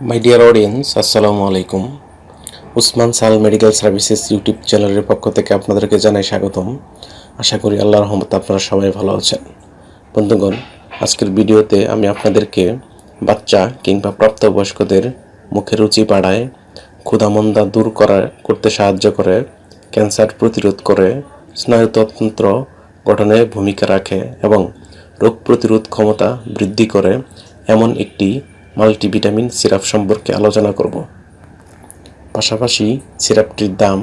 My dear audience আসসালামু আলাইকুম উসমান সাল মেডিকেল সার্ভিসেস ইউটিউব চ্যানেলের পক্ষ থেকে আপনাদেরকে জানাই স্বাগতম। আশা করি আল্লাহ রহমত আপনারা সবাই ভালো আছেন। বন্ধুগণ, আজকের ভিডিওতে আমি আপনাদেরকে বাচ্চা কিংবা প্রাপ্তবয়স্কদের মুখে রুচি বাড়ায়, ক্ষুধামন্দা দূর করা করতে সাহায্য করে, ক্যান্সার প্রতিরোধ করে, স্নায়ুতন্ত্র গঠনে ভূমিকা রাখে এবং রোগ প্রতিরোধ ক্ষমতা বৃদ্ধি করে এমন একটি মাল্টিভিটামিন সিরাপ সম্পর্কে আলোচনা করব। পাশাপাশি সিরাপটির দাম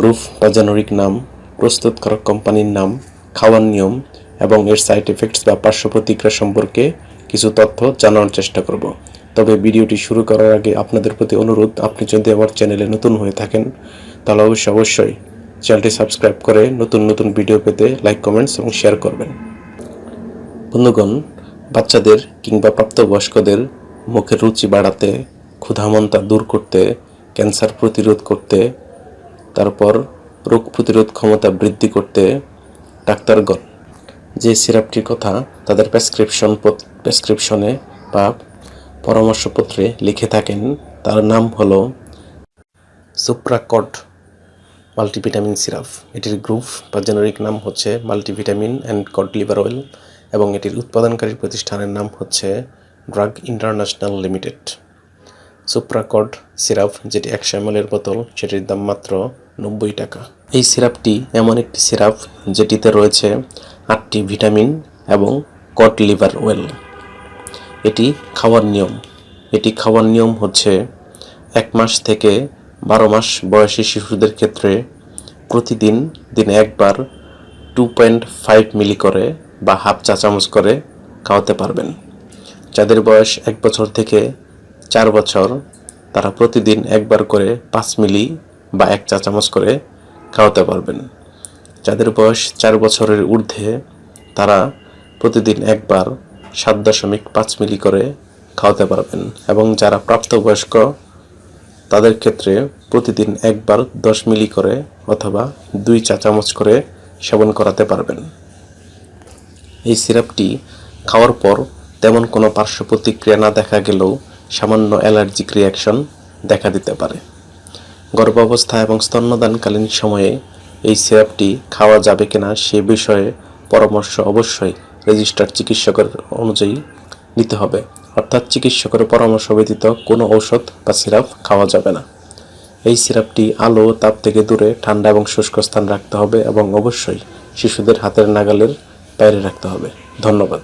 গ্রুপ বা জেনারিক নাম প্রস্তুতকারক কোম্পানির নাম, খাওয়ার নিয়ম এবং এর সাইড এফেক্টস বা পার্শ্ব প্রতিক্রিয়া সম্পর্কে কিছু তথ্য জানানোর চেষ্টা করব। তবে ভিডিওটি শুরু করার আগে আপনাদের প্রতি অনুরোধ, আপনি যদি আমার চ্যানেলে নতুন হয়ে থাকেন, তাহলে অবশ্যই অবশ্যই চ্যানেলটি সাবস্ক্রাইব করে নতুন নতুন ভিডিও পেতে লাইক, কমেন্টস এবং শেয়ার করবেন। বন্ধুগণ, বাচ্চাদের কিংবা প্রাপ্তবয়স্কদের মুখের রুচি বাড়াতে, ক্ষুধামন্তা দূর করতে, ক্যান্সার প্রতিরোধ করতে, তারপর রোগ প্রতিরোধ ক্ষমতা বৃদ্ধি করতে ডাক্তারগণ। যে সিরাপটির কথা তাদের প্রেসক্রিপশন প্রেসক্রিপশনে বা পরামর্শপত্রে লিখে থাকেন, তার নাম হলো সুপ্রাকট মাল্টিভিটামিন সিরাপ। এটির গ্রুপ বা জেনারিক নাম হচ্ছে multivitamin and cod liver oil এবং এটির উৎপাদনকারী প্রতিষ্ঠানের নাম হচ্ছে ড্রাগ ইন্টারন্যাশনাল লিমিটেড সুপ্রাকড সিরাপ যেটি একশো এর বোতল, সেটির দাম মাত্র নব্বই টাকা। এই সিরাপটি এমন একটি সিরাপ যেটিতে রয়েছে আটটি ভিটামিন এবং কড লিভার ওয়েল এটি খাওয়ার নিয়ম। এটি খাওয়ার নিয়ম হচ্ছে এক মাস থেকে বারো মাস বয়সী শিশুদের ক্ষেত্রে প্রতিদিন দিনে একবার টু পয়েন্ট ফাইভ মিলি করে বা হাফ চা চামচ করে খাওয়াতে পারবেন। যাদের বয়স এক বছর থেকে চার বছর, তারা প্রতিদিন একবার করে পাঁচ মিলি বা এক চা চামচ করে খাওয়াতে পারবেন। যাদের বয়স চার বছরের ঊর্ধ্বে, তারা প্রতিদিন একবার সাত দশমিক পাঁচ মিলি করে খাওয়াতে পারবেন এবং যারা প্রাপ্তবয়স্ক, তাদের ক্ষেত্রে প্রতিদিন একবার দশ মিলি করে অথবা দুই চা চামচ করে সেবন করাতে পারবেন। এই সিরাপটি খাওয়ার পর তেমন কোনো পার্শ্ব প্রতিক্রিয়া না দেখা গেলেও সামান্য অ্যালার্জিক রিয়াকশন দেখা দিতে পারে। গর্ভাবস্থা এবং স্তন্যদানকালীন সময়ে এই সিরাপটি খাওয়া যাবে কিনা সে বিষয়ে পরামর্শ অবশ্যই রেজিস্টার্ড চিকিৎসকের অনুযায়ী নিতে হবে। অর্থাৎ চিকিৎসকের পরামর্শ ব্যতীত কোনো ঔষধ বা সিরাপ খাওয়া যাবে না। এই সিরাপটি আলো, তাপ থেকে দূরে, ঠান্ডা এবং শুষ্ক স্থান রাখতে হবে এবং অবশ্যই শিশুদের হাতের নাগালের বাইরে রাখতে হবে। ধন্যবাদ।